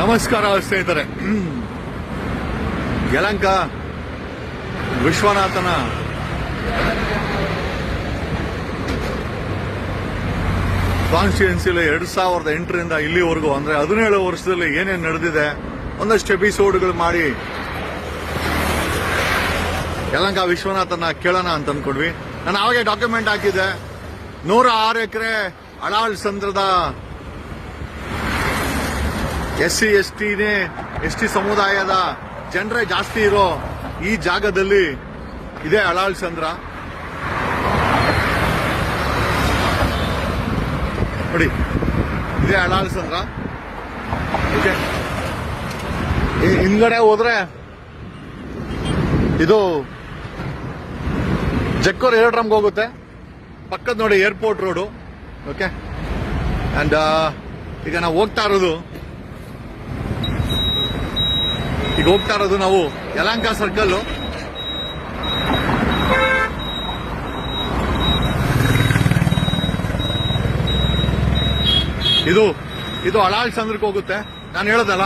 ನಮಸ್ಕಾರ ಸ್ನೇಹಿತರೆ. ಯಲಂಕ ವಿಶ್ವನಾಥನ ಕಾನ್ಸ್ಟಿಟ್ಯೂನ್ಸಿಲಿ ಎರಡು ಸಾವಿರದ ಎಂಟರಿಂದ ಇಲ್ಲಿವರೆಗೂ, ಅಂದ್ರೆ ಹದಿನೇಳು ವರ್ಷದಲ್ಲಿ ಏನೇನು ನಡೆದಿದೆ, ಒಂದಷ್ಟು ಎಪಿಸೋಡ್ಗಳು ಮಾಡಿ ಯಲಂಕ ವಿಶ್ವನಾಥನ ಕೇಳೋಣ ಅಂತ ಅಂದ್ಕೊಂಡ್ವಿ ನಾನು ಅವಾಗೆ ಡಾಕ್ಯುಮೆಂಟ್ ಹಾಕಿದ್ದೆ ನೂರ ಆರು ಎಕರೆ ಅಳಾಳ್ ಸಂದ್ರದ ಎಸ್ ಸಿ ಎಸ್ ಟಿನೇ ಎಸ್ ಟಿ ಸಮುದಾಯದ ಜನರೇ ಜಾಸ್ತಿ ಇರೋ ಈ ಜಾಗದಲ್ಲಿ ಇದೆ ಅಳಾಳ್ ಚಂದ್ರ. ನೋಡಿ, ಇದೇ ಅಳಾಳ್ ಚಂದ್ರ. ಓಕೆ ಹಿಂದ್ಗಡೆ ಹೋದ್ರೆ ಇದು ಜಕ್ಕೂರ್ ಏರ್ಡ್ರಮ್ಗೆ ಹೋಗುತ್ತೆ. ಪಕ್ಕದ ನೋಡಿ ಏರ್ಪೋರ್ಟ್ ರೋಡು. ಓಕೆ ಅಂಡ್ ಈಗ ನಾವು ಹೋಗ್ತಾ ಇರೋದು ಈಗ ಹೋಗ್ತಾ ಇರೋದು ನಾವು ಯಲಂಕ ಸರ್ಕಲ್ ಇದು ಇದು ಅಳಾಳ್ ಚಂದ್ರಕ್ಕೆ ಹೋಗುತ್ತೆ. ನಾನು ಹೇಳೋದಲ್ಲ?